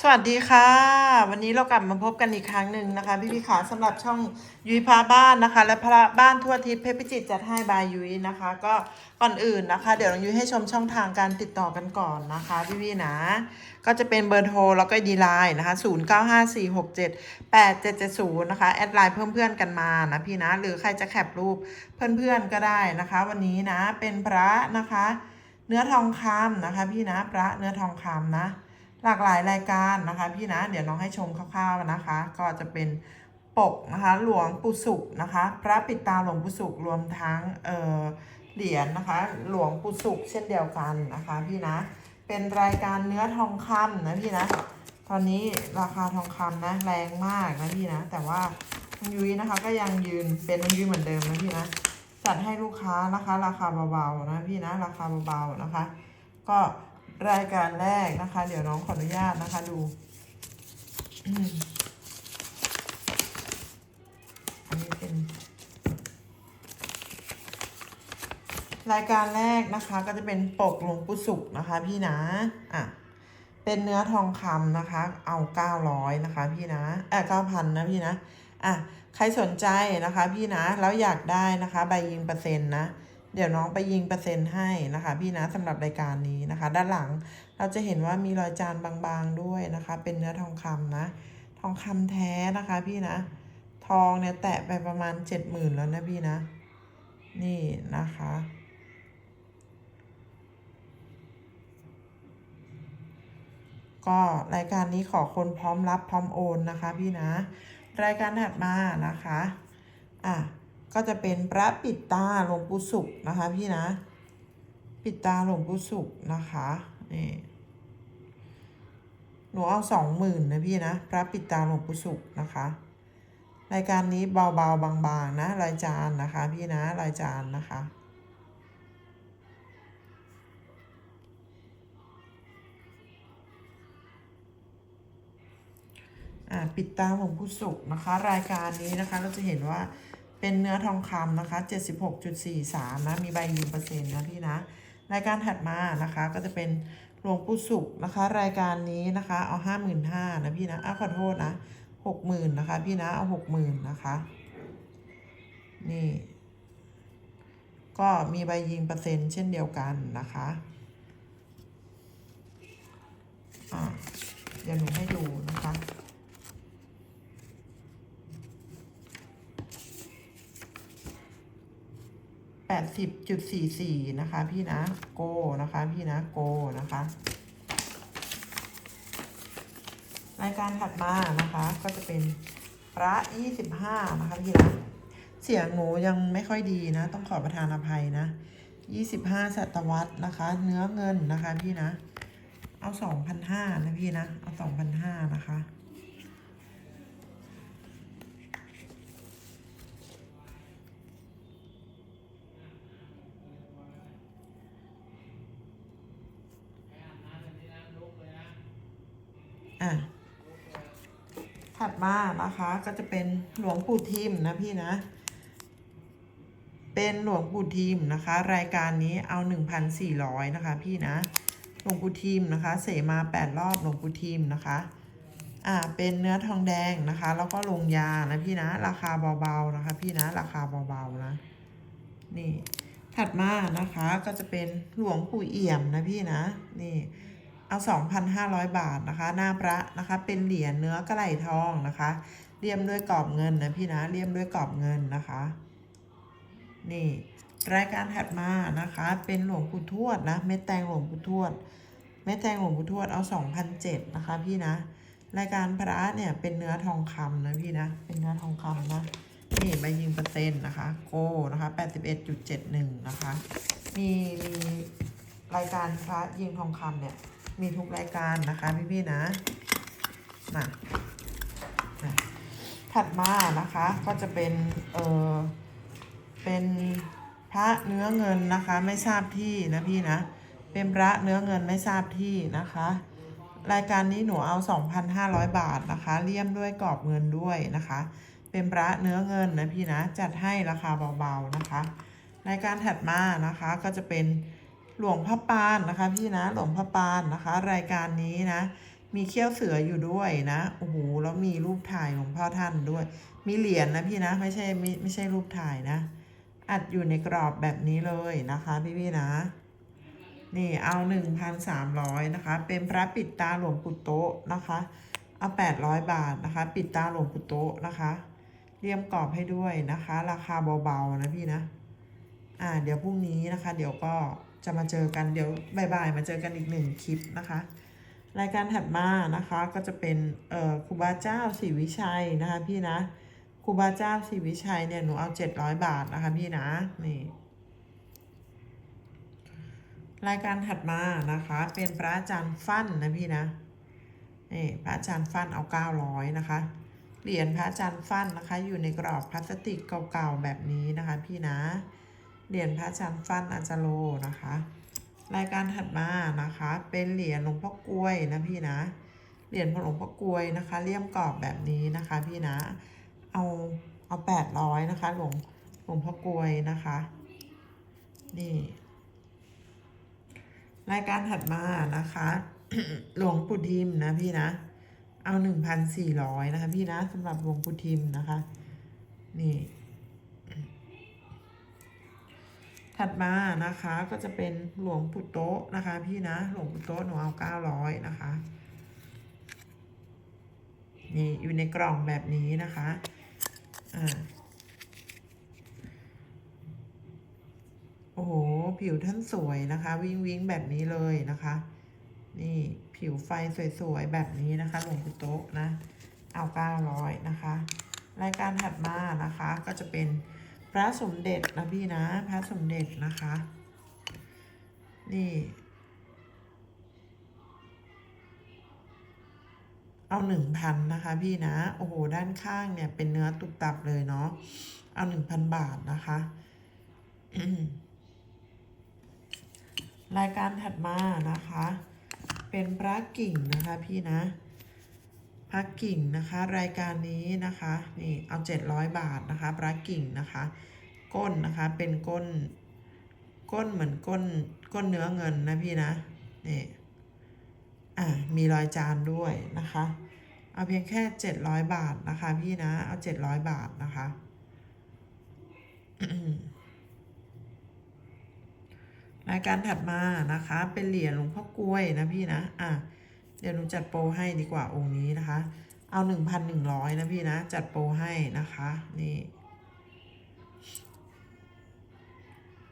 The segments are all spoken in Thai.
สวัสดีค่ะ วันนี้เรากลับมาพบกันอีกครั้งหนึ่งนะคะ พี่พี่ขาสำหรับช่องยุ้ยพาบ้านนะคะ และพระบ้านทั่วทิศเพชรพิจิตจัดให้บายยุ้ยนะคะ ก็ก่อนอื่นนะคะ เดี๋ยวน้องยุ้ยให้ชมช่องทางการติดต่อกันก่อนนะคะ พี่พี่นะ ก็จะเป็นเบอร์โทรแล้วก็ดีไลน์นะคะ0 9 5 4 6 7 8 7 7 0นะคะแอดไลน์เพิ่มเพื่อนกันมานะพี่นะหรือใครจะแคปรูปเพื่อนๆก็ได้นะคะ วันนี้นะเป็นพระนะคะ เนื้อทองคำนะคะ พี่นะพระเนื้อทองคำนะ หลากหลายรายการนะคะพี่นะเดี๋ยวน้องให้ชมคร่าวๆนะคะ ก็จะเป็นปกนะคะหลวงปู่สุขนะคะ พระปิดตาหลวงปู่สุขรวมทั้งเอ่อเหรียญนะคะ หลวงปู่สุขเช่นเดียวกันนะคะ พี่นะเป็นรายการเนื้อทองคำนะพี่นะ ตอนนี้ราคาทองคำนะแรงมากนะพี่นะ แต่ว่ายุ้ยนะคะก็ยังยืนเป็นยุ้ยเหมือนเดิมนะพี่นะ จัดให้ลูกค้านะคะ ราคาเบาๆนะพี่นะ ราคาเบาๆนะคะ ก็ รายการแรกนะคะ เดี๋ยวน้องขออนุญาตนะคะดูอันนี้เป็น รายการแรกนะคะ ก็จะเป็นปกหลวงปู่สุขนะคะ พี่นะอะเป็นเนื้อทองคำนะคะ เอาเก้าร้อยนะคะ พี่นะเออเก้าพันนะพี่นะอะใครสนใจนะคะ พี่นะแล้วอยากได้นะคะ ใบยิงเปอร์เซ็นต์นะ เดี๋ยวน้องไปยิงเปอร์เซ็นต์ให้นะคะ พี่นะสำหรับรายการนี้นะคะ ด้านหลังเราจะเห็นว่ามีรอยจานบางๆด้วยนะคะ เป็นเนื้อทองคำนะ ทองคำแท้นะคะพี่นะ ทองเนี่ยแตะไปประมาณเจ็ดหมื่นแล้วนะพี่นะ นี่นะคะก็รายการนี้ขอคนพร้อมรับพร้อมโอนนะคะพี่นะ รายการถัดมานะคะ อะ ก็จะเป็นพระปิดตาหลวงปู่สุขนะคะพี่นะ ปิดตาหลวงปู่สุขนะคะนี่หนูเอาสองหมื่นนะพี่นะ พระปิดตาหลวงปู่สุขนะคะรายการนี้เบาๆบางๆนะ รายจานนะคะ พี่นะรายจานนะคะอ่าปิดตาของผู้สุขนะคะ รายการนี้นะคะเราจะเห็นว่า เป็นเนื้อทองคำนะคะ 76.43 นะ มีใบยืมเปอร์เซ็นต์นะพี่นะ รายการถัดมานะคะก็จะเป็นหลวงปู่สุขนะคะ รายการนี้นะคะเอา 55,000นะพี่นะอ้าวขอโทษนะ 60,000นะคะพี่นะเอา 60,000นะคะนี่ก็มีใบยิงเปอร์เซ็นต์เช่นเดียวกันนะคะ อ่าเดี๋ยวหนูให้ดู นะคะแปดสิบจุดสี่สี่นะคะพี่นะโกนะคะพี่นะโกนะคะ รายการถัดมานะคะก็จะเป็นพระยี่สิบห้านะคะพี่นะเสียงหนูยังไม่ค่อยดีนะ ต้องขอประทานอภัยนะยี่สิบห้าศตวรรษนะคะ เนื้อเงินนะคะพี่นะ เอาสองพันห้านะพี่นะ เอาสองพันห้านะคะ อะถัดมานะคะก็จะเป็นหลวงปู่ทิมนะพี่นะ เป็นหลวงปู่ทิมนะคะ รายการนี้เอา 1,400 นะคะ พี่นะ หลวงปู่ทิมนะคะ เสมา8รอบหลวงปู่ทิมนะคะอ่าเป็นเนื้อทองแดงนะคะ แล้วก็ลงยานะพี่นะ ราคาเบาๆนะคะ พี่นะราคาเบาๆนะ นี่ถัดมานะคะก็จะเป็นหลวงปู่เอี่ยมนะพี่นะ นี่ เอา 2,500 บาทนะคะ หน้าพระนะคะ เป็นเหรียญเนื้อกระไหลทองนะคะเลี่ยมด้วยกรอบเงินนะพี่นะเลี่ยมด้วยกรอบเงินนะคะ นี่รายการถัดมานะคะ เป็นหลวงปู่ทวดนะเม็ดแตงหลวงปู่ทวดเม็ดแตงหลวงปู่ทวดเอา2,007นะคะ พี่นะ รายการพระเนี่ยเป็นเนื้อทองคำนะพี่นะ เป็นเนื้อทองคำนะนี่ใบยิงเปอร์เซ็นต์นะคะ โกนะคะ81.71นะคะ มีมีรายการพระยิงทองคำเนี่ย มีทุกรายการนะคะพี่ๆนะมามาถัดมานะคะก็จะเป็นเออเป็นพระเนื้อเงินนะคะไม่ทราบที่นะพี่นะเป็นพระเนื้อเงินไม่ทราบที่นะคะ รายการนี้หนูเอา 2,500 บาทนะคะเลี่ยมด้วยกรอบเงินด้วยนะคะ เป็นพระเนื้อเงินนะพี่นะจัดให้ราคาเบาๆนะคะ รายการถัดมานะคะก็จะเป็น หลวงพ่อปานนะคะพี่นะหลวงพ่อปานนะคะ รายการนี้นะ มีเขี้ยวเสืออยู่ด้วยนะโอ้โหแล้วมีรูปถ่ายหลวงพ่อท่านด้วย มีเหรียญนะพี่นะไม่ใช่ไม่ไม่ใช่รูปถ่ายนะ อัดอยู่ในกรอบแบบนี้เลยนะคะพี่พี่นะ นี่เอาหนึ่งพันสามร้อยนะคะ เป็นพระปิดตาหลวงปู่โตะนะคะเอาแปดร้อยบาทนะคะ ปิดตาหลวงปู่โตะนะคะเลี่ยมกรอบให้ด้วยนะคะ ราคาเบาๆนะพี่นะ อ่า เดี๋ยวพรุ่งนี้นะคะ เดี๋ยวก็ จะมาเจอกันเดี๋ยวบ่ายๆมาเจอกันอีกหนึ่งคลิปนะคะ รายการถัดมานะคะก็จะเป็นเอ่อครูบาเจ้าศรีวิชัยนะคะพี่นะครูบาเจ้าศรีวิชัยเนี่ยหนูเอาเจ็ดร้อยบาทนะคะพี่นะนี่รายการถัดมานะคะเป็นพระอาจารย์ฟั่นนะพี่นะนี่พระอาจารย์ฟั่นเอาเก้าร้อยนะคะเหรียญพระอาจารย์ฟั่นนะคะ อยู่ในกรอบพลาสติกเก่าๆแบบนี้นะคะพี่นะ เหรียญพระอาจารย์ฟั่นอาจารโลนะคะ รายการถัดมานะคะ เป็นเหรียญหลวงพ่อกล้วยนะพี่นะ เหรียญหลวงพ่อกล้วยนะคะเลี่ยมกรอบแบบนี้นะคะพี่นะ เอาเอาแปดร้อยนะคะหลวงหลวงพ่อกล้วยนะคะ นี่ รายการถัดมานะคะหลวงปู่ทิมนะพี่นะ เอาหนึ่งพันสี่ร้อยนะคะ พี่นะสำหรับหลวงปู่ทิมนะคะ นี่ ถัดมานะคะก็จะเป็นหลวงปู่โต๊ะนะคะ พี่นะหลวงปู่โต๊ะหนูเอาเก้าร้อยนะคะนี่อยู่ในกล่องแบบนี้นะคะอ่าโอ้โห ผิวท่านสวยนะคะ วิงวิงแบบนี้เลยนะคะ นี่ผิวไฟสวยๆ แบบนี้นะคะ หลวงปู่โต๊ะนะ เอาเก้าร้อยนะคะ รายการถัดมานะคะก็จะเป็น ระสมเด็จนะพี่นะ พระสมเด็จนะคะ นี่ เอาหนึ่งพันนะคะพี่นะ โอ้โห ด้านข้างเนี่ยเป็นเนื้อตุบตับเลยเนาะ เอาหนึ่งพันบาทนะคะ รายการถัดมานะคะ เป็นพระกิ่งนะคะพี่นะ ระกิ่งนะคะรายการนี้นะคะนี่เอาเจ็ดร้อยบาทนะคะพระกิ่งนะคะก้นนะคะเป็นก้นก้นเหมือนก้นก้นเนื้อเงินนะพี่นะนี่อ่ามีรอยจานด้วยนะคะเอาเพียงแค่เจ็ดร้อยบาทนะคะพี่นะเอาเจ็ดร้อยบาทนะคะรายการถัดมานะคะ เป็นเหรียญหลวงพ่อกล้วยนะพี่นะอะ เดี๋ยวหนูจัดโปรให้ดีกว่าองค์นี้นะคะ เอาหนึ่งพันหนึ่งร้อยนะพี่นะ จัดโปรให้นะคะ นี่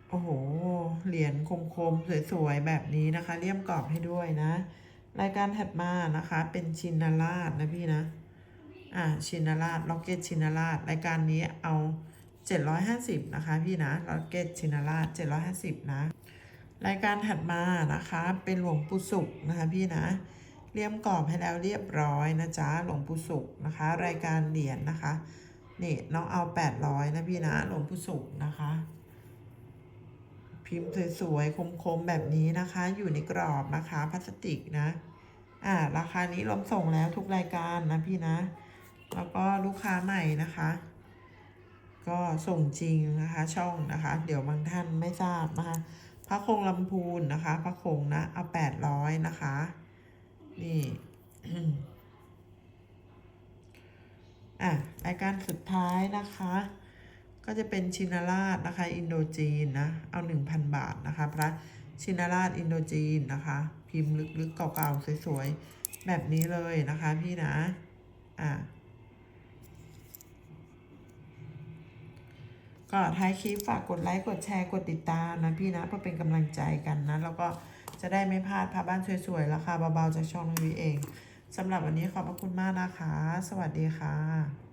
โอ้โห เหรียญคมๆ สวยๆ แบบนี้นะคะ เลี่ยมกรอบให้ด้วยนะ รายการถัดมานะคะ เป็นชินนาราชนะพี่นะ อ่าชินนาราชล็อกเก็ตชินนาราชรายการนี้เอาเจ็ดร้อยห้าสิบนะคะพี่นะล็อกเก็ตชินนาราชเจ็ดร้อยห้าสิบนะรายการถัดมานะคะเป็นหลวงปู่สุขนะคะพี่นะ เลี่ยมกรอบให้แล้วเรียบร้อยนะจ๊ะหลวงปู่สุขนะคะ รายการเหรียญนะคะนี่น้องเอาแปดร้อยนะพี่นะหลวงปู่สุขนะคะ พิมพ์สวยๆคมๆแบบนี้นะคะ อยู่ในกรอบนะคะพลาสติกนะอ่าราคานี้รวมส่งแล้วทุกรายการนะพี่นะ แล้วก็ลูกค้าใหม่นะคะ ก็ส่งจริงนะคะช่องนะคะ เดี๋ยวบางท่านไม่ทราบนะคะพระคงลำพูนนะคะ พระคงนะเอาแปดร้อยนะคะ นี่อะรายการสุดท้ายนะคะ ก็จะเป็นชินาราชนะคะ อินโดจีนนะ เอาหนึ่งพันบาทนะคะพระชินาราชอินโดจีนนะคะ พิมพ์ลึกๆเก่าๆสวยๆ แบบนี้เลยนะคะพี่นะ อะก็ท้ายคลิปฝากกดไลค์ กดแชร์ กดติดตามนะพี่นะเพื่อเป็นกำลังใจกันนะ แล้วก็ จะได้ไม่พลาดพาบ้านสวยๆ ราคาเบาๆ จากช่องนวีเองสำหรับวันนี้ขอบพระคุณมากนะคะ สวัสดีค่ะ